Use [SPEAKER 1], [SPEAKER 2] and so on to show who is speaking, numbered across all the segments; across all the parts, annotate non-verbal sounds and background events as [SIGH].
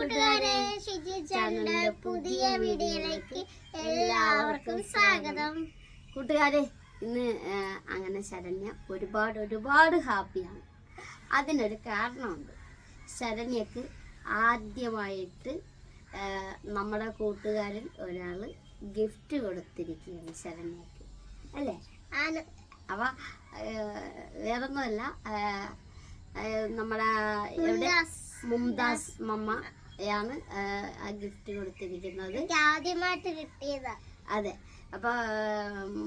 [SPEAKER 1] കൂട്ടുകാരെ ശുചി ചാനലിന്റെ പുതിയ വീഡിയോയിലേക്ക് എല്ലാവർക്കും സ്വാഗതം.
[SPEAKER 2] കൂട്ടുകാരെ ഇന്ന് അങ്ങനെ ശരണ്യ ഒരുപാട് ഒരുപാട് ഹാപ്പിയാണ്. അതിനൊരു കാരണമുണ്ട്. ശരണ്യക്ക് ആദ്യമായിട്ട് നമ്മുടെ കൂട്ടുകാരിൽ ഒരാൾ ഗിഫ്റ്റ് കൊടുത്തിരിക്കുകയാണ് ശരണ്യക്ക്. അല്ലേ? അവ വേറൊന്നുമല്ല നമ്മുടെ
[SPEAKER 1] മുംതാസ്.
[SPEAKER 2] മുംതാസ് മമ്മയാണ് ആ, ഗിഫ്റ്റ് കൊടുത്തിരിക്കുന്നത്.
[SPEAKER 1] ആദ്യമായിട്ട് കിട്ടിയതാ.
[SPEAKER 2] അതെ. അപ്പൊ ആ,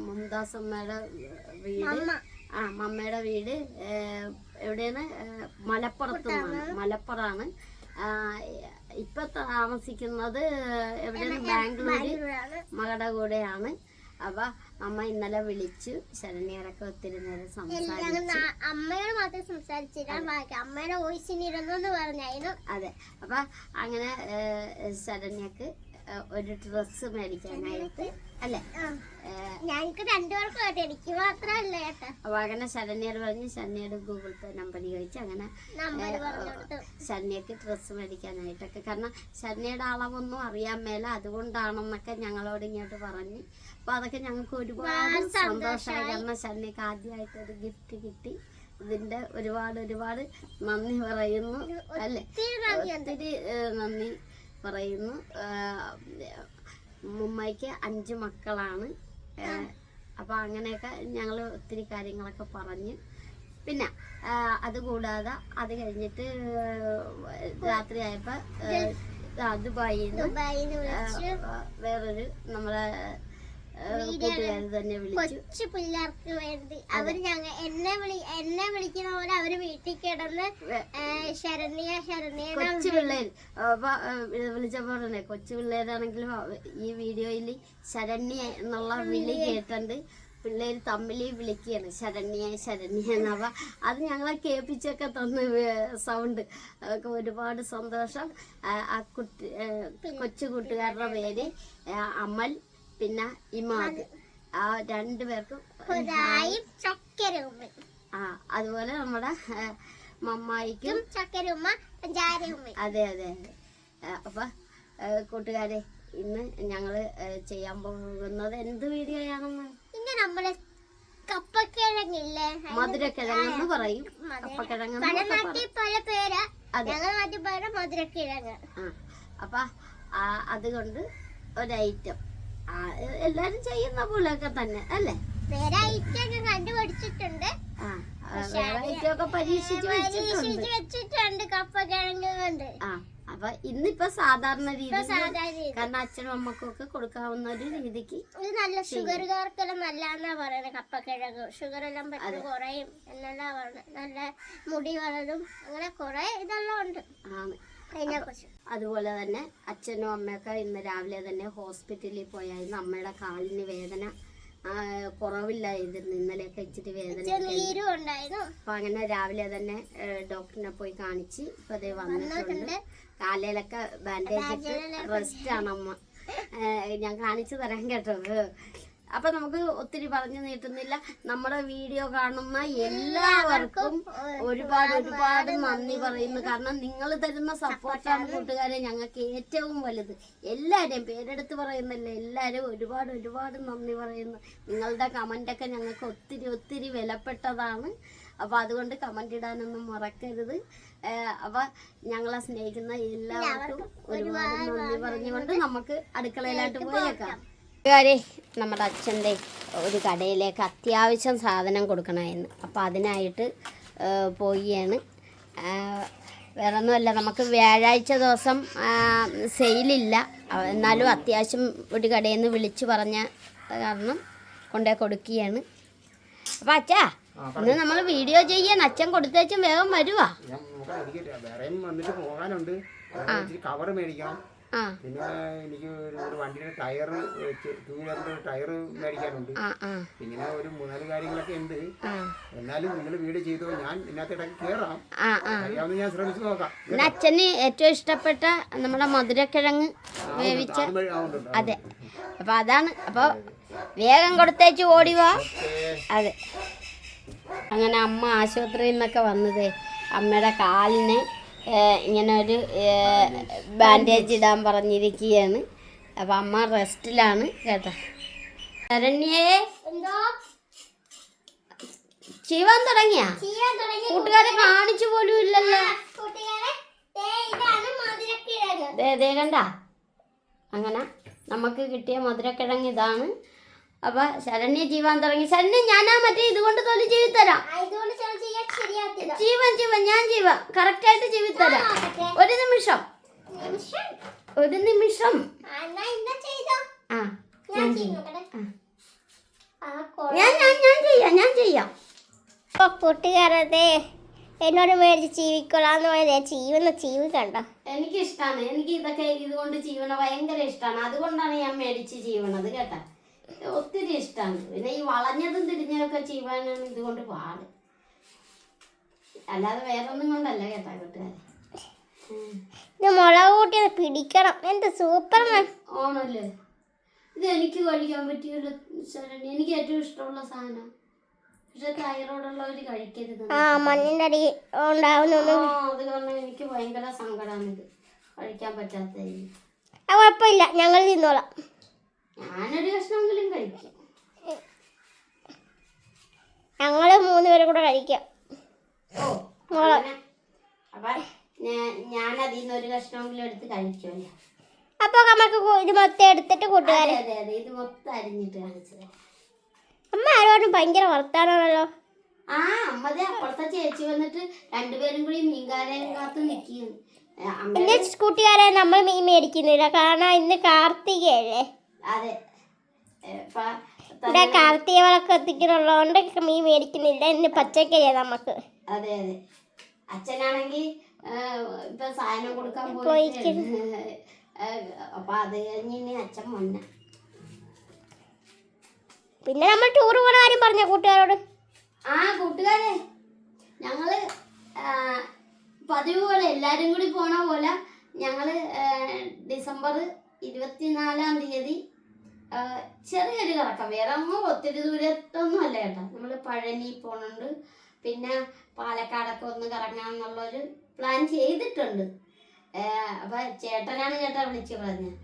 [SPEAKER 2] മുംതാസ് അമ്മയുടെ വീട് ആ മമ്മയുടെ വീട് എവിടെയാണ്? മലപ്പുറത്താണ് മലപ്പുറമാണ് ഇപ്പൊ താമസിക്കുന്നത് എവിടെയാണ്? ബാംഗ്ലൂര്. മകളുടെ കൂടെയാണ്. അപ്പൊ അമ്മ ഇന്നലെ വിളിച്ചു ശരണ്യരൊക്കെ ഒത്തിരി നേരം സംസാരിച്ചു.
[SPEAKER 1] അമ്മയോട് മാത്രം സംസാരിച്ചില്ല ബാക്കി അമ്മയുടെ വോയിസിന് ഇരുന്നു എന്ന് പറഞ്ഞായിരുന്നു.
[SPEAKER 2] അതെ. അപ്പൊ അങ്ങനെ ശരണ്യക്ക് ഒരു ഡ്രസ്സ് മേടിക്കാനായിട്ട് അല്ലെ?
[SPEAKER 1] ഞങ്ങൾക്ക് രണ്ടുപേർക്കും മാത്രല്ലേ എനിക്ക് മാത്രമല്ല കേട്ടോ
[SPEAKER 2] അപ്പൊ അങ്ങനെ ശരണ്യർ പറഞ്ഞ് ശരണ്യയുടെ ഗൂഗിൾ പേ നമ്പർ ചോദിച്ചു. അങ്ങനെ ശരണ്യക്ക് ഡ്രസ്സ് മേടിക്കാനായിട്ടൊക്കെ. കാരണം ശരണ്യയുടെ അളവൊന്നും അറിയാൻ മേല. അതുകൊണ്ടാണെന്നൊക്കെ ഞങ്ങളോട് ഇങ്ങോട്ട് പറഞ്ഞ് അപ്പൊ അതൊക്കെ ഞങ്ങൾക്ക് ഒരുപാട് സന്തോഷമായി. കാരണം ഷണ്ണിക്ക് ആദ്യമായിട്ട് ഒരു ഗിഫ്റ്റ് കിട്ടി. ഇതിന്റെ ഒരുപാട് ഒരുപാട് നന്ദി പറയുന്നു. അല്ലെ?
[SPEAKER 1] ഒത്തിരി
[SPEAKER 2] നന്ദി പറയുന്നു. മുമ്മയ്ക്ക് അഞ്ച് മക്കളാണ്. അപ്പോൾ അപ്പൊ അങ്ങനെയൊക്കെ ഞങ്ങൾ ഒത്തിരി കാര്യങ്ങളൊക്കെ പറഞ്ഞ്. പിന്നെ അതുകൂടാതെ അത് കഴിഞ്ഞിട്ട് രാത്രി ആയപ്പോ ദുബായിൽ നിന്ന് വേറൊരു നമ്മളെ
[SPEAKER 1] കൊച്ചു പിള്ളേർക്ക് വേണ്ടി. അവർ ഞങ്ങ എന്നെ വിളി എന്നെ വിളിക്കുന്ന പോലെ അവർ വീട്ടിൽ കിടന്ന് ശരണ്യ ശരണ്യ
[SPEAKER 2] കൊച്ചു പിള്ളേർ അപ്പൊ വിളിച്ചപ്പോ കൊച്ചു പിള്ളേരാണെങ്കിലും ഈ വീഡിയോയിൽ ശരണ്യ എന്നുള്ള വിളി കേട്ടുണ്ട് പിള്ളേർ തമ്മിൽ വിളിക്കുകയാണ്. ശരണ്യ ശരണ്യ എന്നവ. അത് ഞങ്ങളെ കേൾപ്പിച്ചൊക്കെ തന്ന് സൗണ്ട്. അതൊക്കെ ഒരുപാട് സന്തോഷം. ആ കുട്ടി കൊച്ചു കൂട്ടുകാരുടെ പേര് അമൽ. പിന്നെ ഇമാദ് ആ രണ്ടുപേർക്കും
[SPEAKER 1] പേർക്കും
[SPEAKER 2] ആ അതുപോലെ നമ്മുടെ മമ്മായിക്കും അതെ അതെ അപ്പൊ കൂട്ടുകാരെ ഇന്ന് ഞങ്ങൾ ചെയ്യാൻ പോകുന്നത് എന്ത് വീഡിയോയാണെന്ന്
[SPEAKER 1] ആണെന്ന്? നമ്മൾ കപ്പക്കിഴങ്ങില്ലേ?
[SPEAKER 2] മധുരക്കിഴങ്ങെന്ന് പറയും. കപ്പക്കിഴങ്ങ്
[SPEAKER 1] പല നാട്ടിൽ പല പേരാ.
[SPEAKER 2] അതെ.
[SPEAKER 1] ഞങ്ങളുടെ നാട്ടിൽ പേര് മധുരക്കിഴങ്ങ്.
[SPEAKER 2] അപ്പൊ അതുകൊണ്ട് ഒരൈറ്റം. ആ, എ- എല്ലാരും ചെയ്യുന്ന പോലെയൊക്കെ തന്നെ അല്ലേ?
[SPEAKER 1] കണ്ടുപിടിച്ചിട്ടുണ്ട്.
[SPEAKER 2] പരീക്ഷിച്ച് വെച്ചിട്ടുണ്ട്.
[SPEAKER 1] വെച്ചിട്ടുണ്ട്
[SPEAKER 2] ആ അപ്പൊ ഇന്നിപ്പോ സാധാരണ
[SPEAKER 1] രീതി.
[SPEAKER 2] കാരണം അച്ഛനും അമ്മക്കും ഒക്കെ കൊടുക്കാവുന്ന ഒരു രീതിക്ക്
[SPEAKER 1] ഇത് നല്ല ഷുഗറുകാർക്കെല്ലാം നല്ലാന്നാ പറയുന്നത് കപ്പക്കിഴങ്ങ് ഷുഗർ എല്ലാം പെട്ടെന്ന് കുറയും എന്നെല്ലാം പറയുന്നത് നല്ല മുടി വളരും അങ്ങനെ കുറെ ഇതെല്ലാം ഉണ്ട്.
[SPEAKER 2] ആണ്. അതുപോലെ തന്നെ അച്ഛനും അമ്മയൊക്കെ ഇന്ന് രാവിലെ തന്നെ ഹോസ്പിറ്റലിൽ പോയായിരുന്നു അമ്മയുടെ കാലിന് വേദന കുറവില്ല. കുറവില്ലായിരുന്നു ഇന്നലെയൊക്കെ ഇച്ചിരി വേദന അപ്പൊ അങ്ങനെ രാവിലെ തന്നെ ഡോക്ടറിനെ പോയി കാണിച്ച് ഇപ്പൊ അതേ വന്നിട്ടുണ്ട്. കാലയിലൊക്കെ ബാൻഡേജ് റെസ്റ്റ് ആണ് അമ്മ. ഞാൻ കാണിച്ചു തരാൻ കേട്ടോ. അപ്പൊ നമുക്ക് ഒത്തിരി പറഞ്ഞു നീട്ടുന്നില്ല. നമ്മുടെ വീഡിയോ കാണുന്ന എല്ലാവർക്കും ഒരുപാട് ഒരുപാട് നന്ദി പറയുന്നു. കാരണം നിങ്ങൾ തരുന്ന സപ്പോർട്ടാണ് കൂട്ടുകാരെ ഞങ്ങൾക്ക് ഏറ്റവും വലുത്. എല്ലാവരെയും പേരെടുത്ത് പറയുന്നില്ല എല്ലാവരും ഒരുപാട് ഒരുപാട് നന്ദി പറയുന്നു. നിങ്ങളുടെ കമന്റൊക്കെ ഞങ്ങൾക്ക് ഒത്തിരി ഒത്തിരി വിലപ്പെട്ടതാണ്. അപ്പോൾ അതുകൊണ്ട് കമന്റ് ഇടാനൊന്നും മറക്കരുത്. അപ്പോൾ അപ്പൊ ഞങ്ങളെ സ്നേഹിക്കുന്ന എല്ലാവർക്കും ഒരുപാട് നന്ദി പറഞ്ഞുകൊണ്ട് നമുക്ക് അടുക്കളയിലായിട്ട് പോയേക്കാം. കൂട്ടുകാരെ നമ്മുടെ അച്ഛന്റെ ഒരു കടയിലേക്ക് അത്യാവശ്യം സാധനം കൊടുക്കണമായിരുന്നു. അപ്പോൾ അതിനായിട്ട് പോവുകയാണ് വേറെ ഒന്നുമല്ല നമുക്ക് വ്യാഴാഴ്ച ദിവസം സെയിലില്ല. എന്നാലും അത്യാവശ്യം ഒരു കടയിൽ നിന്ന് വിളിച്ചു പറഞ്ഞ കാരണം കൊണ്ടേ കൊടുക്കുകയാണ്. അപ്പം അച്ഛാ ഇന്ന് നമ്മൾ വീഡിയോ ചെയ്യാൻ അച്ഛൻ കൊടുത്തേച്ചും വേഗം വരുവാ.
[SPEAKER 3] കവർ മേടിക്കണം
[SPEAKER 2] ആ.
[SPEAKER 3] പിന്നെ എനിക്ക് ഒരു വണ്ടിയുടെ ടയർ ടൂ വീലറിന്റെ ടയർ മേടിക്കാനുണ്ട്. ഇങ്ങനെ ഒരു മൂന്നാൽ കാര്യങ്ങളൊക്കെ ഉണ്ട്. എന്നാലും നിങ്ങൾ വീട് ചെയ്തോ ഞാൻ ഇതിനകത്ത് ഇടയ്ക്ക് കയറാം
[SPEAKER 2] ആ ആ.
[SPEAKER 3] അറിയാവുന്ന ഞാൻ ശ്രമിച്ചു നോക്കാം.
[SPEAKER 2] അച്ഛന് ഏറ്റവും ഇഷ്ടപ്പെട്ട നമ്മുടെ മധുരക്കിഴങ്ങ് വേവിച്ച
[SPEAKER 3] അത്.
[SPEAKER 2] അപ്പൊ അതാണ്. അപ്പൊ വേഗം കൊടുത്തേച്ച് ഓടിവാ. അതെ. അങ്ങനെ അമ്മ ആശുപത്രിയിൽ നിന്നൊക്കെ വന്നതേ അമ്മയുടെ കാലിന് ഇങ്ങനെ ഒരു ബാൻഡേജ് ഇടാൻ പറഞ്ഞിരിക്കുകയാണ്. അപ്പം അമ്മ റെസ്റ്റിലാണ് കേട്ടോ. ശരണ്യേ. ചെയ്യാൻ തുടങ്ങിയ? കൂട്ടുകാരെ കാണിച്ചു പോലും ഇല്ലല്ലോ.
[SPEAKER 1] ദേ
[SPEAKER 2] കണ്ട? അങ്ങനെ നമുക്ക് കിട്ടിയ മധുരക്കിഴങ്ങ് ഇതാണ്. അപ്പൊ ശരണ്യ ജീവാൻ തുടങ്ങി. ശരണ്യ ഞാനാ മറ്റേ ഇതുകൊണ്ട് തൊലി ചെയ്തു തരാം ജീവൻ ജീവൻ ഞാൻ ജീവ കറക്റ്റായിട്ട് ജീവി ജീവിത്തരാം. ഒരു നിമിഷം. ഒരു നിമിഷം.
[SPEAKER 1] ഞാൻ
[SPEAKER 2] ഞാൻ ഞാൻ ചെയ്യാം ഞാൻ ചെയ്യാം.
[SPEAKER 1] ഇപ്പൊ കൂട്ടുകാരതെ എന്നോട് മേടിച്ച് ജീവിക്കൊള്ളാന്ന് പറഞ്ഞ ചീവുന്ന ചീവ് കണ്ട?
[SPEAKER 2] എനിക്ക് ഇഷ്ടമാണ് എനിക്ക് ഇതൊക്കെ ഇതുകൊണ്ട് ജീവന ഭയങ്കര ഇഷ്ടമാണ് അതുകൊണ്ടാണ് ഞാൻ മേടിച്ച് ജീവണത് കേട്ടാ. ഒത്തിരി ഇഷ്ടമാണ് പിന്നെ ഈ വളഞ്ഞതും തിരിഞ്ഞതൊക്കെ ചെയ്യുവാനാണ് ഇതുകൊണ്ട് പാട്. അല്ലാതെ വേറൊന്നും കൊണ്ടല്ല കേട്ടാ കൂട്ടുകാരെ
[SPEAKER 1] ഇത് മുളക് കൂട്ടി ഒന്ന് പിടിക്കണം. എന്ത് സൂപ്പർ
[SPEAKER 2] ഓണല്ലേ ഇത് എനിക്ക് കഴിക്കാൻ പറ്റിയല്ലോ സാധനം എനിക്ക് ഏറ്റവും ഇഷ്ടമുള്ള സാധനം. പക്ഷെ തൈറോയിഡുള്ളവർ കഴിക്കരുത്.
[SPEAKER 1] ആ മണ്ണിന്റെ അടി ഉണ്ടാവുന്ന
[SPEAKER 2] അത് കാരണം എനിക്ക് ഭയങ്കര സങ്കടമാണ് ഇത്. കഴിക്കാൻ
[SPEAKER 1] പറ്റാത്ത കുഴപ്പമില്ല. ഞങ്ങൾ തിന്നോളാം.
[SPEAKER 2] ഞാനൊരു കഷ്ണമെങ്കിലും കഴിക്കാം.
[SPEAKER 1] ഞങ്ങൾ മൂന്ന് പേരും കൂടെ കഴിക്കാം.
[SPEAKER 2] അപ്പൊ
[SPEAKER 1] നമുക്ക് ഇത് മൊത്തം എടുത്തിട്ട് കൂട്ടുകാരെ. അമ്മ ആരോടും ഭയങ്കര വർത്താനാണല്ലോ.
[SPEAKER 2] ആ അമ്മതേ അപ്പുറത്തെ ചേച്ചി വന്നിട്ട് രണ്ടുപേരും കൂടി മീൻകാരൻ കാത്ത് നിൽക്കുന്നു
[SPEAKER 1] എന്റെ കൂട്ടുകാരെ നമ്മൾ മീൻ മേടിക്കുന്നില്ല. കാരണം ഇന്ന് കാർത്തികയല്ലേ.
[SPEAKER 2] അതെ.
[SPEAKER 1] ഇവിടെ കാർത്തിക വിളക്ക് എത്തിക്കുന്നുള്ളതുകൊണ്ട് മീൻ മേടിക്കുന്നില്ല. ഇന്ന് പച്ചക്കറിയാ നമുക്ക്
[SPEAKER 2] അതെ അതെ. അച്ഛനാണെങ്കിൽ ഇപ്പൊ സാധനം കൊടുക്കാൻ പോയിട്ട് [LAUGHS] അപ്പൊ അത് കഴിഞ്ഞ് അച്ഛൻ വന്ന.
[SPEAKER 1] പിന്നെ നമ്മൾ ടൂർ പോണ കാര്യം പറഞ്ഞ കൂട്ടുകാരോട്?
[SPEAKER 2] ആ കൂട്ടുകാരെ ഞങ്ങൾ പതിവ് പോലെ എല്ലാരും കൂടി പോണ പോലെ ഞങ്ങൾ ഡിസംബർ ഇരുപത്തിനാലാം തീയതി ചെറിയൊരു കറക്കം. വേറെ ഒന്നും ഒത്തിരി ദൂരത്തൊന്നും അല്ല കേട്ടോ. നമ്മൾ പഴനി പോണുണ്ട്. പിന്നെ പാലക്കാടൊക്കെ ഒന്ന് കറങ്ങാമെന്നുള്ളൊരു പ്ലാൻ ചെയ്തിട്ടുണ്ട്. അപ്പൊ ചേട്ടനാണ് ചേട്ടാ വിളിച്ച് പറഞ്ഞത്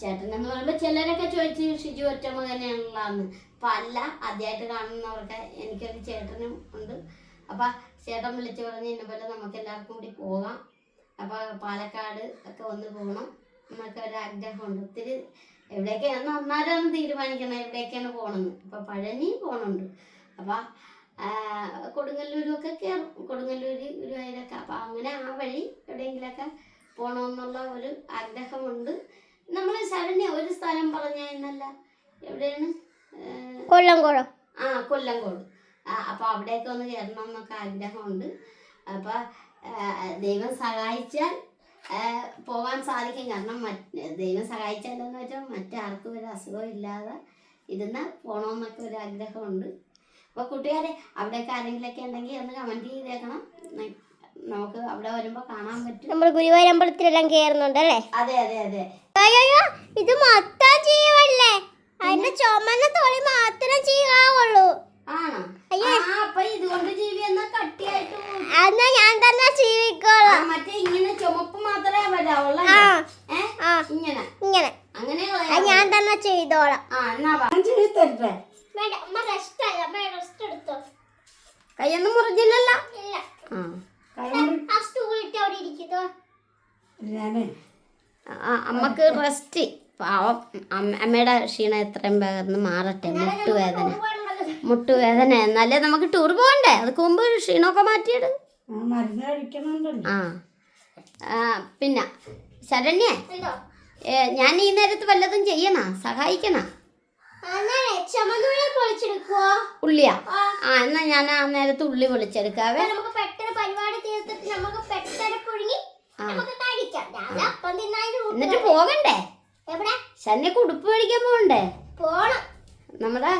[SPEAKER 2] ചേട്ടൻ എന്ന് പറയുമ്പോൾ ചിലരൊക്കെ ചോദിച്ചു ഷിജു ഒറ്റ മകനെയാണുള്ളതെന്ന് അപ്പം അല്ല ആദ്യമായിട്ട് കാണുന്നവർക്ക് എനിക്കൊരു ചേട്ടനും ഉണ്ട്. അപ്പം ചേട്ടൻ വിളിച്ച് പറഞ്ഞ് ഇന്ന പോലെ നമുക്ക് എല്ലാവർക്കും കൂടി പോകാം. അപ്പോൾ പാലക്കാട് ഒക്കെ ഒന്ന് പോകണം എന്നൊക്കെ ഒരു ആഗ്രഹമുണ്ട്. ഒത്തിരി എവിടേക്കാണ് ഒന്നാരാണ് തീരുമാനിക്കണം എവിടേക്കാണ് പോകണമെന്ന് അപ്പൊ പഴനി പോകണുണ്ട് അപ്പം കൊടുങ്ങല്ലൂരൊക്കെ കയറും കൊടുങ്ങല്ലൂർ ഗുരുവായൂരൊക്കെ. അപ്പം അങ്ങനെ ആ വഴി എവിടെയെങ്കിലൊക്കെ പോകണമെന്നുള്ള ഒരു ആഗ്രഹമുണ്ട്. നമ്മൾ ശരണ്യ ഒരു സ്ഥലം പറഞ്ഞ എന്നല്ല? എവിടെയാണ്?
[SPEAKER 1] കൊല്ലംകോട്.
[SPEAKER 2] ആ കൊല്ലംകോട്. അപ്പോൾ അപ്പൊ അവിടെയൊക്കെ ഒന്ന് കയറണം എന്നൊക്കെ ആഗ്രഹമുണ്ട്. അപ്പൊ ആ, ദൈവം സഹായിച്ചാൽ പോകാൻ സാധിക്കും. കാരണം മറ്റ് ദൈവം സഹായിച്ചാലെന്ന് വെച്ചാൽ മറ്റാർക്കും ഒരു അസുഖം ഇല്ലാതെ ഇരുന്ന് പോകണമെന്നൊക്കെ ഒരു ആഗ്രഹമുണ്ട്. അപ്പോൾ കൂട്ടുകാരെ അവിടെയൊക്കെ ആരെങ്കിലൊക്കെ ഉണ്ടെങ്കിൽ ഒന്ന് കമന്റ് ചെയ്തേക്കണം. നമുക്ക് അവിടെ വരുമ്പോൾ കാണാൻ പറ്റും.
[SPEAKER 1] നമ്മൾ ഗുരുവായൂർ അമ്പലത്തിലെല്ലാം കയറുന്നുണ്ട് അല്ലേ?
[SPEAKER 2] അതെ അതെ അതെ.
[SPEAKER 1] അയ്യോ ഇത് മൊത്തം ജീവല്ലേ? അതിന്റെ ചുമന്ന തോളി മാത്രം ചെയ്യാവുള്ളൂ
[SPEAKER 2] ആണോ?
[SPEAKER 1] അയ്യോ.
[SPEAKER 2] അപ്പൊ ഇതുകൊണ്ട് ജീവി എന്നാ കട്ടിയായിട്ട്.
[SPEAKER 1] എന്നാ ഞാൻ തന്നെ ജീവിക്കോളാം.
[SPEAKER 2] മറ്റേ ഇങ്ങനെ ചുമപ്പ് മാത്രമേ വരാവുള്ളൂ ഇങ്ങനെ.
[SPEAKER 1] ഇങ്ങനെ.
[SPEAKER 2] അങ്ങനെ
[SPEAKER 1] ഞാൻ തന്നെ ചെയ്തോളാം.
[SPEAKER 2] ആ എന്നാ വാ.
[SPEAKER 1] വേണ്ട അമ്മ റെസ്റ്റ് അല്ല അമ്മ റെസ്റ്റ് എടുത്തോ.
[SPEAKER 2] കയ്യൊന്നും മുറിഞ്ഞില്ലല്ലോ?
[SPEAKER 1] ഇല്ല.
[SPEAKER 2] ആ.
[SPEAKER 1] ആ സ്റ്റൂൾ ഇട്ട് അവിടെ ഇരിക്കുന്നോ.
[SPEAKER 2] ആ, അമ്മയ്ക്ക് റെസ്റ്റ് പാവം അമ്മ- അമ്മയുടെ ക്ഷീണം എത്രയും വേഗം മാറട്ടെ. മുട്ടുവേദന. മുട്ടുവേദന. എന്നാലേ നമുക്ക് ടൂർ പോകണ്ടേ? അത് മുമ്പ് ക്ഷീണമൊക്കെ മാറ്റിയിട്.
[SPEAKER 4] മരുന്ന്
[SPEAKER 2] ആ. ആ, പിന്നെ ശരണ്യേ. ഞാൻ ഈ നേരത്ത് വല്ലതും ചെയ്യണ? സഹായിക്കണ? ഉള്ളിയാ.
[SPEAKER 1] ആ.
[SPEAKER 2] എന്നാ ഞാൻ ആ നേരത്തെ ഉള്ളി പൊളിച്ചെടുക്കാവേ
[SPEAKER 1] നമുക്ക് പെട്ടെന്ന് പരിപാടി തീർത്തിട്ട് നമുക്ക് പെട്ടെന്ന് പുഴുങ്ങി
[SPEAKER 2] എന്നിട്ട് പോകണ്ടേ?
[SPEAKER 1] എവിടെ?
[SPEAKER 2] ശരണ്യക്ക് ഉടുപ്പ് മേടിക്കാൻ പോകണ്ടേ?
[SPEAKER 1] പോണം.
[SPEAKER 2] നമ്മുടെ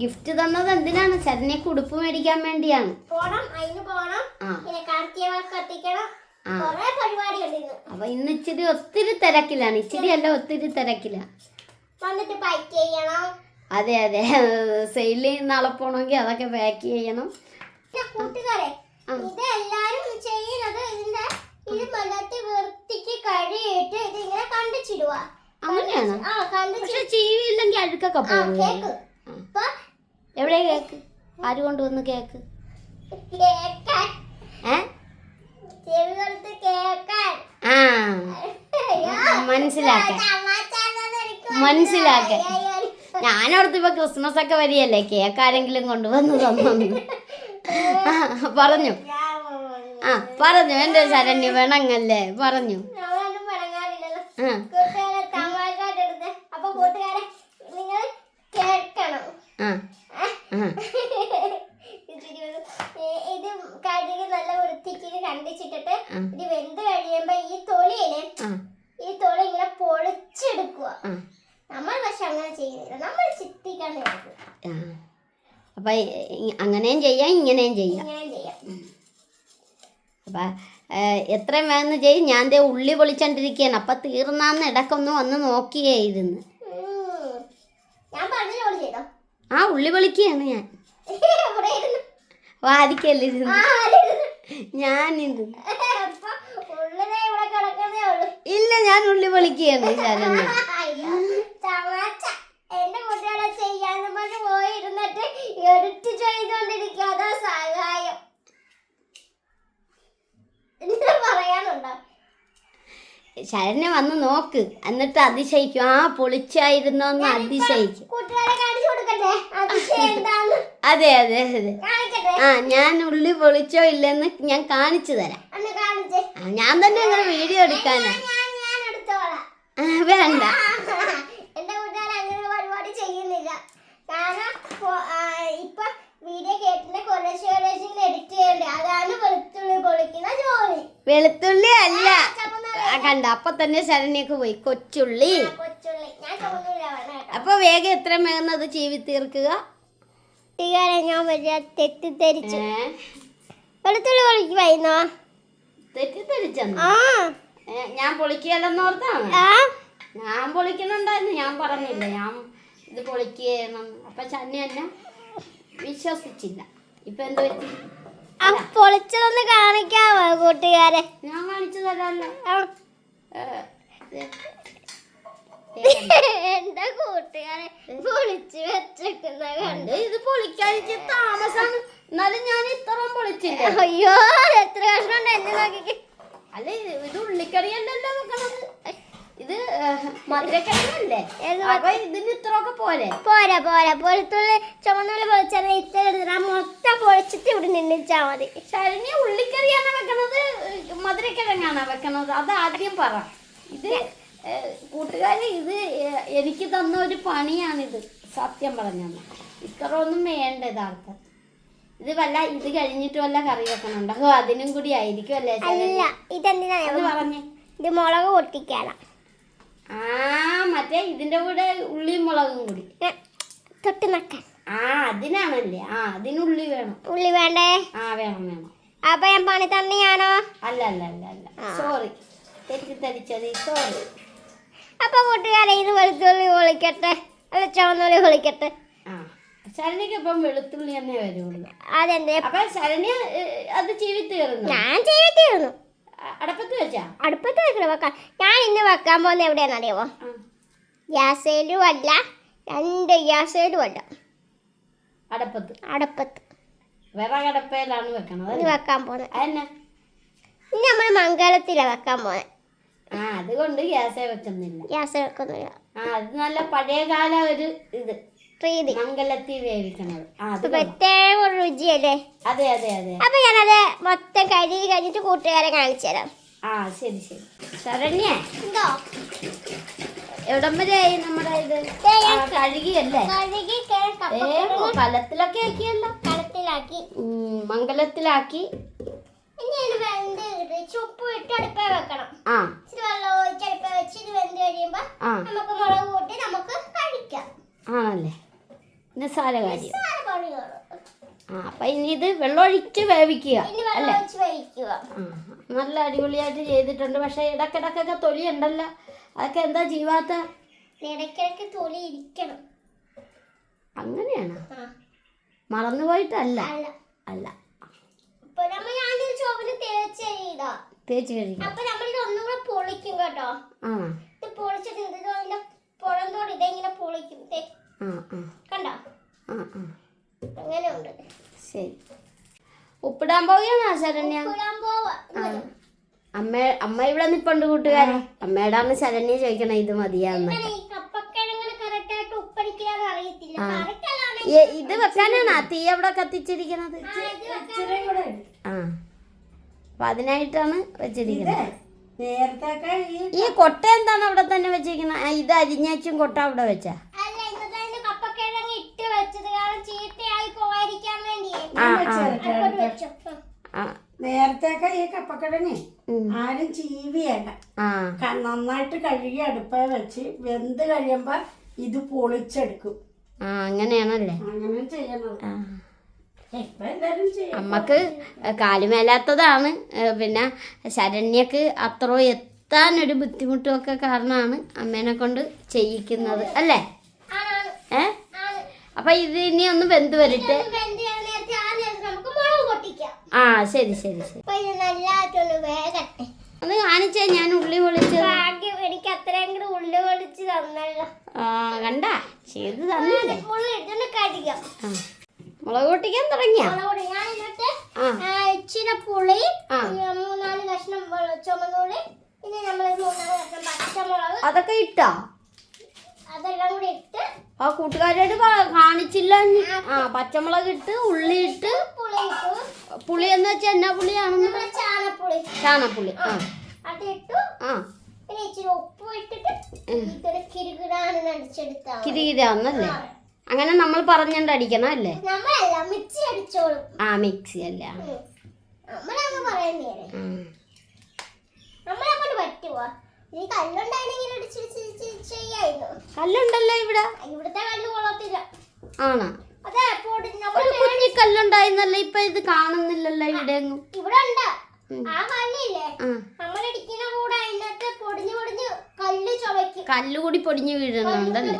[SPEAKER 2] ഗിഫ്റ്റ് തന്നത് എന്തിനാണ്? ശരണ്യക്ക് ഉടുപ്പ് മേടിക്കാൻ വേണ്ടിയാണ്. അപ്പൊ ഇന്ന് ഇച്ചിരി ഒത്തിരി തിരക്കിലാണ്. ഇച്ചിരി അല്ല ഒത്തിരി തിരക്കില്ല
[SPEAKER 1] വന്നിട്ട് പാക്ക് ചെയ്യണം.
[SPEAKER 2] അതെ അതെ. സെയിലിൽ നാളെ പോണെങ്കിൽ അതൊക്കെ പാക്ക് ചെയ്യണം.
[SPEAKER 1] കൂട്ടുകാരെ
[SPEAKER 2] ആ.
[SPEAKER 1] ഇത് എല്ലാരും ചെയ്യുന്നത് ഇതിന്റെ ഇത് മലത്തി വൃത്തിക്ക് കഴുകിയിട്ട് ഇതിങ്ങനെ കണ്ടിച്ചിടുക
[SPEAKER 2] അങ്ങനെയാണോ?
[SPEAKER 1] ആ
[SPEAKER 2] പക്ഷെ ചീവിയില്ലെങ്കിൽ അഴുക്കൊക്കെ
[SPEAKER 1] ആ
[SPEAKER 2] പോകും. എവിടെ കേക്ക്? ആര് കൊണ്ടുവന്ന് കേക്ക്?
[SPEAKER 1] കേക്കാൻ.
[SPEAKER 2] മനസ്സിലാക്കാൻ. ഞാനോർത്ത് ഇപ്പൊ ക്രിസ്മസ് ഒക്കെ വരികയല്ലേ? കേക്ക് ആരെങ്കിലും കൊണ്ടുവന്ന് തന്നു? [LAUGHS] പറഞ്ഞു. ആ പറഞ്ഞു. എന്റെ ശരണ്യ വേണങ്ങല്ലേ? പറഞ്ഞു. ആ. ആ
[SPEAKER 1] ഏ?
[SPEAKER 2] ആ
[SPEAKER 1] ഇതിരി ഒരു- ഏ, ഇത് കഴുകി നല്ല വൃത്തിക്ക് ഇത് കണ്ടിച്ചിട്ടിട്ട്
[SPEAKER 2] ആ.
[SPEAKER 1] ഇത് വെന്ത് കഴിയുമ്പോ ഈ തൊളിയിൽ
[SPEAKER 2] ആ
[SPEAKER 1] ഈ തൊളി ഇങ്ങനെ പൊളിച്ചെടുക്കുക
[SPEAKER 2] ആ
[SPEAKER 1] നമ്മൾ പക്ഷെ അങ്ങനെ ചെയ്യുന്നില്ല നമ്മൾ ചിത്തിക്കാണ് എടുക്കുക
[SPEAKER 2] ആ. അപ്പൊ അങ്ങനെയും ചെയ്യാം ഇങ്ങനെയും ചെയ്യാം. അപ്പം എത്രയും വേഗം ചെയ്യും ഞാൻ ദേ ഉള്ളി പൊളിച്ചോണ്ടിരിക്കുകയാണ് അപ്പം തീർന്നാന്ന് ഇടക്കൊന്ന് വന്ന്
[SPEAKER 1] നോക്കിയായിരുന്നു
[SPEAKER 2] ആ ഉള്ളി പൊളിക്കുകയാണ് ഞാൻ. വാദിക്കല്ലിരുന്നു ഞാനിരുന്നു ഇല്ല ഞാൻ ഉള്ളി പൊളിക്കുകയാണ് ശരണ്യ
[SPEAKER 1] അയ്യോ, തമാശ. എന്റെ കുട്ടികളെ ചെയ്യാന്ന് പറഞ്ഞ് പോയി ഇരുന്നിട്ട് എഡിറ്റ് ചെയ്തോണ്ടിരിക്കുക അതാ സഹായം എന്താ പറയാനുണ്ടോ
[SPEAKER 2] ശരണ്യ വന്ന് നോക്ക്. എന്നിട്ട് അതിശയിക്കും. ആ പൊളിച്ചായിരുന്നോന്ന് അതിശയിക്കും.
[SPEAKER 1] കൂട്ടുകാരെ കാണിച്ചു കൊടുക്കട്ടെ? അതിശയം എന്താന്ന്?
[SPEAKER 2] അതെ അതെ അതെ. ആ ഞാൻ ഉള്ളി പൊളിച്ചോ ഇല്ലെന്ന് ഞാൻ കാണിച്ചു തരാം. ഞാൻ തന്നെ അങ്ങനെ വീഡിയോ എടുക്കാനാ. വേണ്ട.
[SPEAKER 1] ഇപ്പൊ വീഡിയോ കേട്ടിന്റെ കുറേശ്ശെ കുറേശ്ശെ എഡിറ്റ് ചെയ്യണ്ടേ? അതാണ് വെളുത്തുള്ളി പൊളിക്കുന്ന ജോലി.
[SPEAKER 2] വെളുത്തുള്ളി അല്ല. ആ, കണ്ട അപ്പൊ തന്നെ ശരണ്യൊക്കെ പോയി. കൊച്ചുള്ളി. അപ്പൊ വേഗം എത്ര വേഗം അത് ചീവി തീർക്കുക?
[SPEAKER 1] ഞാൻ തെറ്റിദ്ധരിച്ചു? വെളുത്തുള്ളി പൊളിക്കുമായിരുന്നോ
[SPEAKER 2] തെറ്റിദ്ധരിച്ചെന്ന്? ഞാൻ പൊളിക്കുകയല്ലെന്നോർത്താണ്
[SPEAKER 1] ആ.
[SPEAKER 2] ഞാൻ പറഞ്ഞില്ല. ഞാൻ ഇത് പൊളിക്കുകയെന്നു അപ്പൊ ചന്നി എന്നെ വിശ്വസിച്ചില്ല. ഇപ്പൊ എന്ത് പറ്റി?
[SPEAKER 1] പൊളിച്ചതൊന്ന് കാണിക്കാമോ കൂട്ടുകാരെ?
[SPEAKER 2] ഞാൻ കാണിച്ചു ദേ.
[SPEAKER 1] എന്റെ കൂട്ടുകാരെ? പൊളിച്ചു വെച്ചേക്കുന്ന കണ്ട്?
[SPEAKER 2] ഇത് പൊളിക്കാതിച്ച് താമസാണ്. എന്നാലും ഞാൻ ഇത്രയും പൊളിച്ചില്ല?
[SPEAKER 1] അയ്യോ എത്ര കഷ്ണം ഉണ്ട് എന്നെ നോക്കിക്ക്.
[SPEAKER 2] അല്ല ഇത് ഉള്ളിക്കറിയല്ലല്ലോ നോക്കണത് ഇത് മധുരക്കറിയല്ലേ അപ്പൊ ഇതിന് ഇത്രയൊക്കെ പോരെ?
[SPEAKER 1] പോരാ പോരാ. പൊളുത്തുള്ളി ചുമന്നുള്ളി പൊളിച്ചാൽ ഇത്ര പൊളിച്ചിട്ട് ഇവിടെ നിന്നിച്ചാ മതി.
[SPEAKER 2] ശരണ്യ ഉള്ളിക്കറിയാണ് വെക്കണത് മധുരക്കിഴങ്ങാണ് വെക്കണത്. അത് ആദ്യം പറ. ഇത് കൂട്ടുകാര് ഇത് എനിക്ക് തന്ന ഒരു പണിയാണിത്. സത്യം പറഞ്ഞത് ഇക്കറൊന്നും വേണ്ട യഥാർത്ഥം ഇത് വല്ല ഇത് കഴിഞ്ഞിട്ട് വല്ല കറി വെക്കണുണ്ടോ? ഓ, അതിനും കൂടി ആയിരിക്കും അല്ലേ?
[SPEAKER 1] അല്ല
[SPEAKER 2] പറഞ്ഞേ.
[SPEAKER 1] ഇത് മുളക് പൊട്ടിക്കാനാ.
[SPEAKER 2] ആ മറ്റേ ഇതിന്റെ കൂടെ ഉള്ളിയും മുളകും കൂടി.
[SPEAKER 1] തൊട്ട് നക്കാൻ.
[SPEAKER 2] ആ അതിനാണല്ലേ? ആ അതിനുള്ളി വേണം.
[SPEAKER 1] ഉള്ളി വേണ്ടേ?
[SPEAKER 2] ആ വേണം വേണം.
[SPEAKER 1] അപ്പൊ ഞാൻ പണി തന്നെയാണോ?
[SPEAKER 2] അല്ല അല്ല അല്ല അല്ല. സോറി തെറ്റിദ്ധരിച്ചത്. സോറി
[SPEAKER 1] അപ്പൊ കൂട്ടുകാരെ ഇത് വെളുത്തുള്ളി പൊളിക്കട്ടെ? അല്ല ചുവന്നുള്ളി
[SPEAKER 2] ആ. ശരണ്യക്ക് ഇപ്പം വെളുത്തുള്ളി തന്നെ വരുള്ളൂ.
[SPEAKER 1] അതെന്തേ?
[SPEAKER 2] അപ്പൊ ശരണ്യ ഏ, അത്
[SPEAKER 1] ഞാൻ
[SPEAKER 2] അടപ്പത്ത് വെച്ചാ?
[SPEAKER 1] അടുപ്പത്ത് വെക്കണം വെക്കാം. ഞാൻ ഇന്ന് വെക്കാൻ പോകുന്ന എവിടെയാണെന്ന്
[SPEAKER 2] അറിയാമോ
[SPEAKER 1] ഗ്യാസേലും അല്ല രണ്ട് ഗ്യാസേലും അല്ല.
[SPEAKER 2] അടപ്പത്ത്.
[SPEAKER 1] അടപ്പത്ത്.
[SPEAKER 2] വിറകടപ്പയിലാണ് വെക്കണത് അല്ലേ?
[SPEAKER 1] വെക്കാൻ പോകുന്നത്
[SPEAKER 2] അതന്നെ?
[SPEAKER 1] ഇന്ന് നമ്മൾ മംഗളത്തിലാണ് വെക്കാൻ പോകുന്നത്
[SPEAKER 2] ആ അതുകൊണ്ട് ഗ്യാസേ വെക്കുന്നില്ല
[SPEAKER 1] ഗ്യാസ് വെക്കുന്നില്ല.
[SPEAKER 2] ആ അത് നല്ല പഴയകാല ഒരു ഇത്.
[SPEAKER 1] പ്രീതി.
[SPEAKER 2] മംഗലത്തിൽ വേവിക്കണത്. ആ അത്.
[SPEAKER 1] പ്രത്യേക ഒരു രുചിയല്ലേ?
[SPEAKER 2] അതെ അതെ അതെ.
[SPEAKER 1] അപ്പൊ ഞാനത് മൊത്തം കഴുകി കഴിഞ്ഞിട്ട് കൂട്ടുകാരെ കാണിച്ചു തരാം.
[SPEAKER 2] ആ ശരി ശരി. ശരണ്യ.
[SPEAKER 1] എന്തോ?
[SPEAKER 2] എവിടം വരെയായി നമ്മുടെ ഇത്? കഴുകിയല്ലേ? കലത്തിലൊക്കെ ആക്കിയല്ലോ
[SPEAKER 1] കടത്തിലാക്കി.
[SPEAKER 2] മംഗലത്തിലാക്കി.
[SPEAKER 1] ഉപ്പ് ഇട്ട് അടുപ്പേ വെക്കണം.
[SPEAKER 2] ആ.
[SPEAKER 1] ഇച്ചിരി വെള്ളം ഒഴിച്ച് അടുപ്പേ വെച്ച് ഇത് വെന്ത് കഴിയുമ്പോ നമുക്ക് മുളക് കൂട്ടി നമുക്ക് കഴിക്കാം.
[SPEAKER 2] ആണല്ലേ? നിസ്സാര കാര്യം. ആ അപ്പൊ ഇനി ഇത് വെള്ളമൊഴിച്ച് വേവിക്കുക അല്ലേ? നല്ല അടിപൊളിയായിട്ട് ചെയ്തിട്ടുണ്ട്. പക്ഷെ ഇടക്കിടക്കൊക്കെ തൊലി ഉണ്ടല്ലോ അതൊക്കെ എന്താ ജീവാത്ത?
[SPEAKER 1] ഇടയ്ക്കിടയ്ക്ക് തൊലി ഇരിക്കണം.
[SPEAKER 2] അങ്ങനെയാണ്? മറന്നുപോയിട്ടല്ല
[SPEAKER 1] അല്ല. തേച്ച്
[SPEAKER 2] കഴിക്കും
[SPEAKER 1] അപ്പൊ ഒന്നും കൂടെ പൊളിക്കും കേട്ടോ.
[SPEAKER 2] ആ
[SPEAKER 1] ഇത് പൊളിച്ചിട്ട് ഇതിന്റെ അതിന്റെ പുറന്തോട് ഇതെങ്ങനെ പൊളിക്കും. കണ്ടോ?
[SPEAKER 2] ശരി. ഉപ്പിടാൻ പോവുകയാണോ ശരണ്യ?
[SPEAKER 1] ഉപ്പിടാൻ പോവാ.
[SPEAKER 2] അമ്മ അമ്മ ഇവിടെ നിപ്പുണ്ട് കൂട്ടുകാരെ. അമ്മയോടാണ് ശരണ്യ ചോദിക്കണേ ഇത് മതിയാന്ന്. ഇത് വെക്കാനാണോ? തീ അവിടെ കത്തിച്ചിരിക്കണത്? ആ അപ്പൊ അതിനായിട്ടാണ് വെച്ചിരിക്കുന്നത്
[SPEAKER 4] നേരത്തൊക്കെ ഈ
[SPEAKER 2] കൊട്ട എന്താണ് അവിടെ തന്നെ വെച്ചിരിക്കുന്നത് ഇത് അരിഞ്ഞാച്ചും കൊട്ട അവിടെ വെച്ചാ. ആ ആ.
[SPEAKER 4] നേരത്തൊക്കെ ഈ കപ്പക്കിഴങ്ങ്. ആരും ചീവിയല്ല
[SPEAKER 2] ആ.
[SPEAKER 4] നന്നായിട്ട് കഴുകി അടുപ്പ വെച്ച് വെന്ത് കഴിയുമ്പോ ഇത് പൊളിച്ചെടുക്കും.
[SPEAKER 2] ആ അങ്ങനെയാണല്ലേ?
[SPEAKER 4] അങ്ങനെ ചെയ്യണത്.
[SPEAKER 2] അമ്മയ്ക്ക് കാലുമേലാത്തതാണ് പിന്നെ ശരണ്യക്ക് അത്ര എത്താനൊരു ബുദ്ധിമുട്ടുമൊക്കെ കാരണമാണ് അമ്മേനെ കൊണ്ട് ചെയ്യിക്കുന്നത്. അല്ലേ?
[SPEAKER 1] ആണാണ്
[SPEAKER 2] ഏ? അപ്പൊ ഇത് ഇനി ഒന്ന് വെന്ത് വരട്ടെ
[SPEAKER 1] ഇത് വെന്ത് ചെയ്യാൻ നേരത്തെ ആ നേരത്ത് നമുക്ക് മുളക് പൊട്ടിക്കാം
[SPEAKER 2] ആ ശരി ശരി ശരി. അത് കാണിച്ചേ ഞാൻ ഉള്ളി പൊളിച്ച്
[SPEAKER 1] എനിക്ക് അത്രയെങ്കിലും ഉള്ളി പൊളിച്ച് തന്നല്ലോ.
[SPEAKER 2] ആ കണ്ട? ചെയ്ത് തന്നില്ലേ മുളക് പൊട്ടിക്കാൻ തുടങ്ങിയ?
[SPEAKER 1] ഇച്ചിരി പുളി മൂന്നാൽ കഷ്ണം ചുമന്നുള്ളി പിന്നെ നമ്മൾ മൂന്നാൽ കഷ്ണം പച്ചമുളക്.
[SPEAKER 2] അതൊക്കെ ഇട്ട്? ആ കൂട്ടുകാരോട് കാണിച്ചില്ല. ആ പച്ചമുളക് ഇട്ട് ഉള്ളി ഇട്ട്.
[SPEAKER 1] പുളി
[SPEAKER 2] എന്ന് വെച്ചാൽ എന്നാ പുളിയാണെന്ന്?
[SPEAKER 1] ചാണപ്പുളി
[SPEAKER 2] ചാണപ്പുളി. ആ.
[SPEAKER 1] അതിട്ടു.
[SPEAKER 2] കിരികിരാന്നല്ലേ അങ്ങനെ നമ്മൾ പറഞ്ഞോണ്ട് അടിക്കണം അല്ലേ? ആ മിക്സി അല്ല.
[SPEAKER 1] നമ്മളെ
[SPEAKER 2] കല്ലുണ്ടല്ലോ ഇവിടെ.
[SPEAKER 1] ഇവിടുത്തെ കല്ല് കൊള്ളത്തില്ല.
[SPEAKER 2] ആണോ? ഒരു കുഞ്ഞി കല്ലുണ്ടായിരുന്നല്ലോ ഇപ്പൊ ഇത് കാണുന്നില്ലല്ലോ ഇവിടെ
[SPEAKER 1] ഇവിടെ ഉണ്ട്. ആ കല്ലില്ലേ?
[SPEAKER 2] ആ.
[SPEAKER 1] നമ്മളടിക്കുന്ന കൂടെ അതിനകത്ത് പൊടിഞ്ഞു പൊടിഞ്ഞ് കല്ല് ചുവയ്ക്കും.
[SPEAKER 2] കല്ല് കൂടി പൊടിഞ്ഞു വീഴുന്നുണ്ടല്ലേ.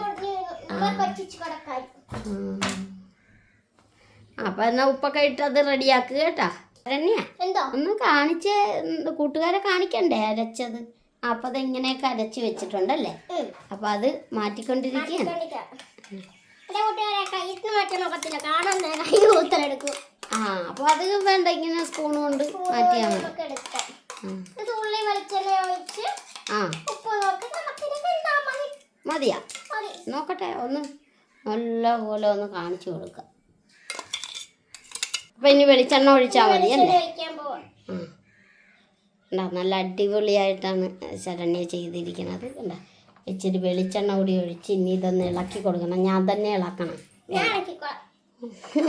[SPEAKER 2] അപ്പൊ എന്നാ ഉപ്പൊക്കെ ഇട്ട് അത് റെഡിയാക്കുക കേട്ടാ.
[SPEAKER 1] എന്തോ?
[SPEAKER 2] ഒന്ന് കാണിച്ചേ കൂട്ടുകാരെ കാണിക്കണ്ടേ അരച്ചത്? അപ്പൊ അത് ഇങ്ങനെയൊക്കെ അരച്ച് വെച്ചിട്ടുണ്ടല്ലേ. അപ്പൊ അത് മാറ്റിക്കൊണ്ടിരിക്കുകയാണ്.
[SPEAKER 1] കണ്ടിട്ടാ. എന്റെ കൂട്ടുകാരെ കയ്യിട്ട് മാറ്റാൻ നോക്കത്തില്ല. കാണാൻ നേരം കൈ ഊത്തലെടുക്കും.
[SPEAKER 2] ആ അപ്പൊ അത് വേണ്ട ഇങ്ങനെ സ്പൂൺ കൊണ്ട് മാറ്റിയാൽ മതി. ആ. മതിയാ. നോക്കട്ടെ ഒന്ന് നല്ല പോലെ ഒന്ന് കാണിച്ചു കൊടുക്കാം. അപ്പൊ ഇനി വെളിച്ചെണ്ണ ഒഴിച്ചാൽ മതി അല്ലേ ആ. കണ്ടാ? നല്ല അടിപൊളിയായിട്ടാണ് ശരണ്യ ചെയ്തിരിക്കുന്നത് കണ്ട? ഇച്ചിരി വെളിച്ചെണ്ണ കൂടി ഒഴിച്ച് ഇനി ഇതൊന്ന് ഇളക്കി കൊടുക്കണം. ഞാൻ തന്നെ ഇളക്കണം.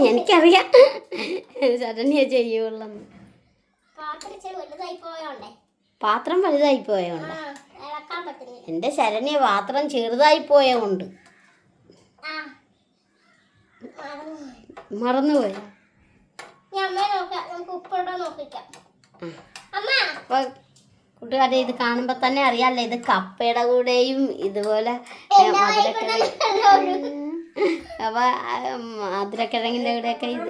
[SPEAKER 2] എനിക്കറിയാം. ശരണ്യ ചെയ്യുള്ളൂ.
[SPEAKER 1] പാത്രം വലുതായി പോയോണ്ടേ.
[SPEAKER 2] പോയോണ്ട്. എന്റെ ശരണ്യ പാത്രം ചെറുതായി പോയതുകൊണ്ട്
[SPEAKER 1] മറന്നുപോയോ മറന്നുപോയി.
[SPEAKER 2] മറന്നുപോയ
[SPEAKER 1] ഞാൻ അമ്മയെ നോക്കാം. നമുക്ക് ഉപ്പിടോ നോക്കിക്കാം.
[SPEAKER 2] അപ്പൊ കൂട്ടുകാരെ ഇത് കാണുമ്പോ തന്നെ അറിയാല്ലേ ഇത് കപ്പയുടെ കൂടെയും ഇതുപോലെ മധുരക്കിഴങ്ങ് അപ്പൊ മധുരക്കിഴങ്ങിന്റെ മധുരക്കിഴങ്ങിന്റെ കൂടെയൊക്കെ ഇത്.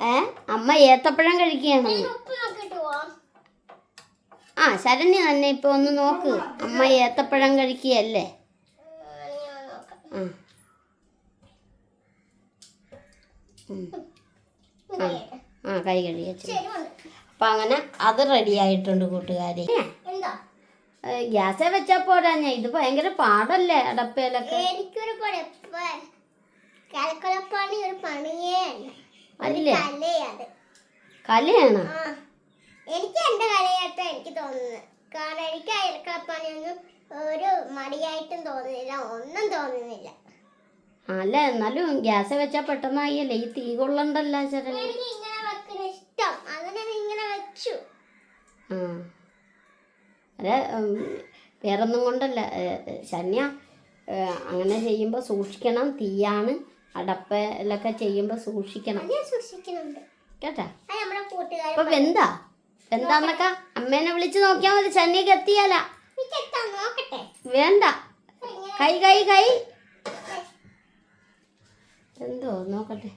[SPEAKER 2] ഏ? അമ്മ ഏത്തപ്പഴം കഴിക്കുകയാണ്. ആ ശരണ്യ തന്നെ ഇപ്പൊ ഒന്ന് നോക്ക്. അമ്മ ഏത്തപ്പഴം കഴിക്കുകയല്ലേ? ആ. കൈ
[SPEAKER 1] ശരിയുണ്ട്
[SPEAKER 2] അപ്പൊ അങ്ങനെ അത് റെഡി ആയിട്ടുണ്ട് കൂട്ടുകാരി. ഗ്യാസേ വെച്ചാ പോരാ ഞാൻ ഇത് ഭയങ്കര പാടല്ലേ അടപ്പയിലൊക്കെ
[SPEAKER 1] എനിക്കൊരു അല്ല.
[SPEAKER 2] അല്ലേ?
[SPEAKER 1] കലയത്
[SPEAKER 2] കലയാണ്.
[SPEAKER 1] എനിക്ക് എന്റെ കലയായിട്ട് എനിക്ക് തോന്നുന്നത്. കാരണം എനിക്ക് അയൽക്കളപ്പണിയൊന്നും ഒരു മടിയായിട്ടും തോന്നുന്നില്ല. ഒന്നും തോന്നുന്നില്ല.
[SPEAKER 2] അല്ല എന്നാലും ഗ്യാസ് വെച്ചാ പെട്ടെന്നായില്ലേ? ഈ തീ കൊള്ളണ്ടല്ല ശരണ്യ
[SPEAKER 1] എനിക്ക് ഇങ്ങനെ വെക്കുന്ന ഇഷ്ടം അങ്ങനെ ഞാൻ ഇങ്ങനെ
[SPEAKER 2] അത് വേറൊന്നും കൊണ്ടല്ല. ഏ, അങ്ങനെ ചെയ്യുമ്പോൾ സൂക്ഷിക്കണം തീയാണ്. അടപ്പയിലൊക്കെ ചെയ്യുമ്പോൾ സൂക്ഷിക്കണം. കേട്ടാ?
[SPEAKER 1] എന്താ
[SPEAKER 2] അപ്പൊ വെന്താ? വെന്താന്നൊക്കെ അമ്മേനെ വിളിച്ച് നോക്കിയാൽ മതി. ശനിക്ക് എത്തിയാല. വേണ്ട. കൈ കൈ കൈ. എന്തോ? നോക്കട്ടെ.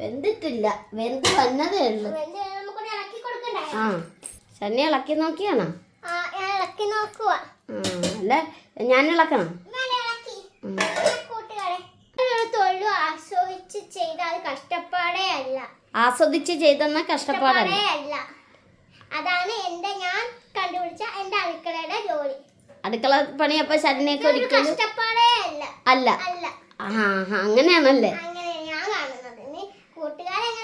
[SPEAKER 2] വെന്തിട്ടില്ല. വെന്ത് വന്നതേ ഉള്ളു
[SPEAKER 1] വെന്ത് കഴിഞ്ഞ് നമുക്കൊന്ന് ഇളക്കി കൊടുക്കണ്ടേ
[SPEAKER 2] ആ. ശനി ഇളക്കി നോക്കിയാണോ?
[SPEAKER 1] ഇളക്കി
[SPEAKER 2] നോക്കുക അല്ല? ഞാൻ ഇളക്കണം.
[SPEAKER 1] കൂട്ടുകാരെ. തൊഴിൽ ആസ്വദിച്ച് ചെയ്താൽ കഷ്ടപ്പാടേ അല്ല.
[SPEAKER 2] ആസ്വദിച്ച് ചെയ്തെന്ന കഷ്ടപ്പാടല്ല.
[SPEAKER 1] അതാണ് എന്റെ ഞാൻ കണ്ടുപിടിച്ച എന്റെ അടുക്കളയുടെ ജോലി.
[SPEAKER 2] അടുക്കള പണി അപ്പൊ ശരണിയൊക്കെ
[SPEAKER 1] ഒരു
[SPEAKER 2] ഒരിക്കലും
[SPEAKER 1] കഷ്ടപ്പാടേ അല്ല.
[SPEAKER 2] അല്ല. അങ്ങനെയാണല്ലേ?
[SPEAKER 1] അങ്ങനെ ഞാൻ കാണുന്നത്. എനിക്കറിയാൻ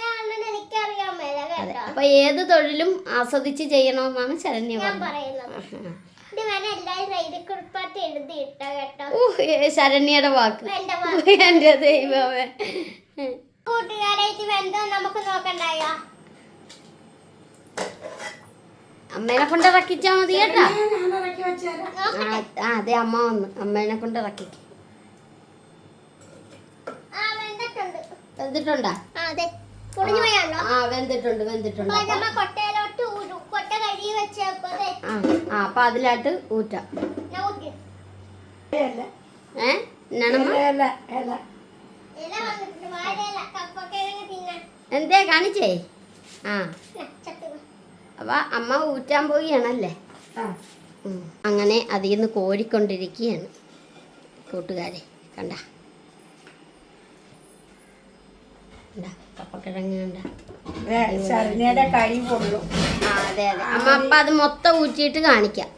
[SPEAKER 1] കേട്ടോ
[SPEAKER 2] അപ്പൊ ഏത് തൊഴിലും ആസ്വദിച്ച് ചെയ്യണമെന്നാണ് ശരണ്യ
[SPEAKER 1] പറയുന്നത്.
[SPEAKER 2] ശരണ്യയുടെ വാക്ക്.
[SPEAKER 1] എന്റെ
[SPEAKER 2] ദൈവമേ.
[SPEAKER 1] നമുക്ക് നോക്കണ്ടായോ?
[SPEAKER 2] അമ്മേനെ കൊണ്ട് ഇറക്കിച്ചാ മതി കേട്ടാ. ആ, അതെ അമ്മ വന്ന്. അമ്മേനെ കൊണ്ട് ഇറക്കി.
[SPEAKER 1] ആ വെന്തിട്ടുണ്ട്. അതെ.
[SPEAKER 2] ആ വെന്തിട്ടുണ്ട് വെന്തിട്ടുണ്ട്. ആ ആ അപ്പൊ അതിലായിട്ട് ഊറ്റാം. ഏ? എന്തേ കാണിച്ചേ? ആ. അപ്പൊ അമ്മ ഊറ്റാൻ പോവുകയാണല്ലേ?
[SPEAKER 4] ആ.
[SPEAKER 2] അങ്ങനെ അതിൽ നിന്ന് കോരിക്കൊണ്ടിരിക്കുകയാണ്. കൂട്ടുകാരെ കണ്ട.
[SPEAKER 4] ശരണ്യയുടെ കൈ
[SPEAKER 2] ആ അതെ അതെ. അമ്മ അപ്പൊ അത് മൊത്തം ഊറ്റിയിട്ട് കാണിക്കാം.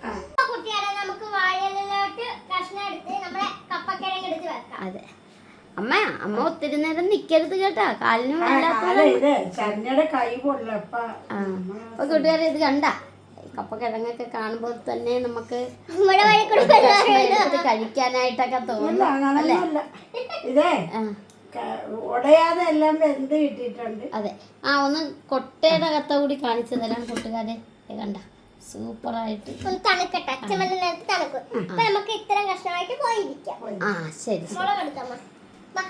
[SPEAKER 2] അതെ. അമ്മ അമ്മ ഒത്തിരി നേരം നിക്കരുത് കേട്ടാ. കാലിന്
[SPEAKER 4] അല്ല അപ്പൊ
[SPEAKER 2] കൂട്ടുകാരെ ഇത് കണ്ട. കപ്പക്കിഴങ്ങൊക്കെ കാണുമ്പോൾ തന്നെ നമുക്ക് കഴിക്കാനായിട്ടൊക്കെ
[SPEAKER 4] ഇല്ല
[SPEAKER 2] തോന്നും
[SPEAKER 4] അങ്ങനൊന്നുമല്ല ഇതേ ഉടയാതെ എല്ലാം വെന്ത് കിട്ടിയിട്ടുണ്ട്.
[SPEAKER 2] അതെ. ആ ഒന്ന് കൊട്ടയുടെ കത്ത കൂടി കാണിച്ചു തരാം കൂട്ടുകാരെ. കണ്ട. സൂപ്പറായിട്ട്.
[SPEAKER 1] ഒന്ന് തണുക്കട്ടെ. അച്ഛമ്മ നേരത്തെ തണുക്കും. അപ്പൊ നമുക്ക് ഇത്ര കഷ്ണമായിട്ട് പോയിരിക്കാം.
[SPEAKER 2] ആ ശരി അമ്മ? വാ.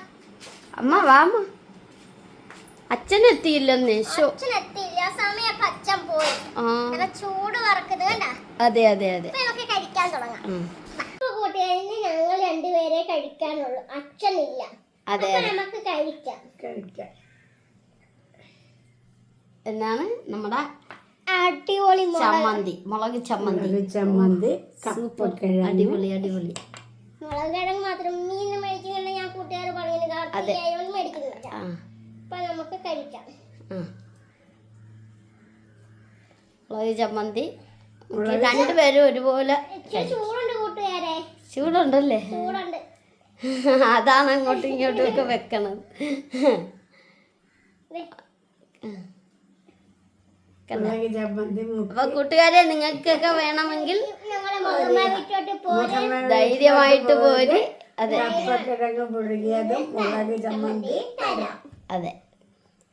[SPEAKER 2] അമ്മ അച്ഛൻ എത്തിയില്ലെന്നേ
[SPEAKER 1] അച്ഛൻ എത്തിയില്ല. സമയം അച്ഛൻ പോയി. ചൂട് വറക്കുന്നത് കണ്ട?
[SPEAKER 2] അതെ അതെ അതെ.
[SPEAKER 1] നമുക്ക് കഴിക്കാൻ തുടങ്ങാം. കൂട്ടുകാരിന് ഞങ്ങൾ രണ്ടുപേരെ കഴിക്കാനുള്ളൂ. അച്ഛനില്ല.
[SPEAKER 2] അതെ
[SPEAKER 1] നമുക്ക് കഴിക്കാം.
[SPEAKER 4] കഴിക്കാം.
[SPEAKER 2] എന്നാണ് നമ്മുടെ
[SPEAKER 1] അടിപൊളി മുളക്.
[SPEAKER 2] ചമ്മന്തി മുളക് ചമ്മന്തി.
[SPEAKER 4] ചമ്മന്തി
[SPEAKER 2] അടിപൊളി അടിപൊളി.
[SPEAKER 1] മുളക് കിഴങ്ങ് മാത്രം മീൻ മേടിക്കുന്നുണ്ട് ഞാൻ കൂട്ടുകാർ പറയുന്നത് മേടിക്കുന്നില്ല.
[SPEAKER 2] ആ.
[SPEAKER 1] അപ്പൊ നമുക്ക് കഴിക്കാം.
[SPEAKER 2] ആ. മുളക് ചമ്മന്തി. രണ്ടുപേരും ഒരുപോലെ
[SPEAKER 1] ചൂടുണ്ട് കൂട്ടുകാരെ.
[SPEAKER 2] ചൂടുണ്ടല്ലേ?
[SPEAKER 1] ചൂടുണ്ട്.
[SPEAKER 2] അതാണ് അങ്ങോട്ടും ഇങ്ങോട്ടും ഒക്കെ വെക്കണത് അപ്പൊ കൂട്ടുകാരെ നിങ്ങൾക്കൊക്കെ വേണമെങ്കിൽ ധൈര്യമായിട്ട് പോര്. അതെ. അതെ.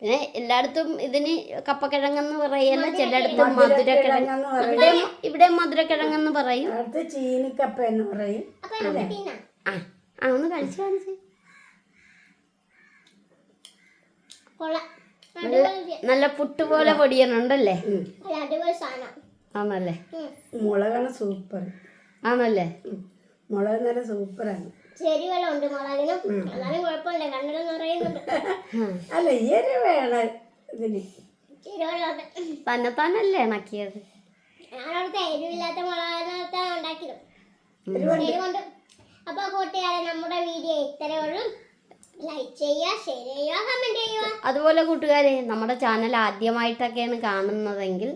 [SPEAKER 2] പിന്നെ എല്ലായിടത്തും ഇതിന് കപ്പക്കിഴങ്ങെന്ന് പറയല്ല? ചിലയിടത്ത് മധുരക്കിഴങ്ങ്.
[SPEAKER 4] എന്ന് പറയും.
[SPEAKER 2] ഇവിടെ ഇവിടെ മധുരക്കിഴങ്ങെന്ന് പറയും.
[SPEAKER 4] ചീനിക്കപ്പ എന്ന് പറയും.
[SPEAKER 2] ആ. ആ ഒന്ന് കഴിച്ചു കാണിച്ച് നല്ല പുട്ട് പോലെ പൊടിയണുണ്ടല്ലേ? ആണല്ലേ.
[SPEAKER 4] മുളകാണ് സൂപ്പർ
[SPEAKER 2] ആണല്ലേ.
[SPEAKER 4] മുളക് നല്ല സൂപ്പറാണ്
[SPEAKER 1] ആണ്. മുളകിനും? എന്നാലും കുഴപ്പമില്ല. കണ്ണിലും നിറയുന്നുണ്ട്.
[SPEAKER 4] അല്ല ഈ ഒരു ഇതിന്.
[SPEAKER 2] ഇണക്കിയത്?
[SPEAKER 1] ഞാനവിടുത്തെ എരിവില്ലാത്ത മുളകിനകത്താണ് ഉണ്ടാക്കിയത്. എരിവുണ്ട്. അപ്പൊ കൂട്ടുകാരെ നമ്മുടെ വീഡിയോ ഇത്രയേ ഉള്ളൂ. ലൈക്ക് ചെയ്യുക ഷെയർ ചെയ്യുക കമന്റ് ചെയ്യുക.
[SPEAKER 2] അതുപോലെ കൂട്ടുകാരെ നമ്മുടെ ചാനൽ ആദ്യമായിട്ടൊക്കെയാണ് കാണുന്നതെങ്കിൽ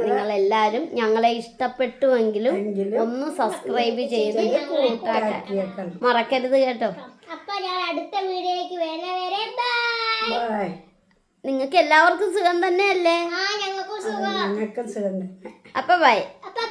[SPEAKER 2] നിങ്ങൾ എല്ലാവരും ഞങ്ങളെ ഇഷ്ടപ്പെട്ടുവെങ്കിലും ഒന്ന് സബ്സ്ക്രൈബ് ചെയ്ത് മറക്കരുത് കേട്ടോ.
[SPEAKER 1] അപ്പൊ ഞാൻ അടുത്ത വീഡിയോയ്ക്ക് വരുന്ന വരെ ബൈ
[SPEAKER 4] ബൈ
[SPEAKER 2] നിങ്ങൾക്ക് എല്ലാവർക്കും സുഖം തന്നെയല്ലേ?
[SPEAKER 1] ആ ബൈ സുഖം.
[SPEAKER 4] ഞങ്ങൾക്ക് സുഖം തന്നെ.
[SPEAKER 2] അപ്പൊ ബൈ
[SPEAKER 1] അപ്പൊ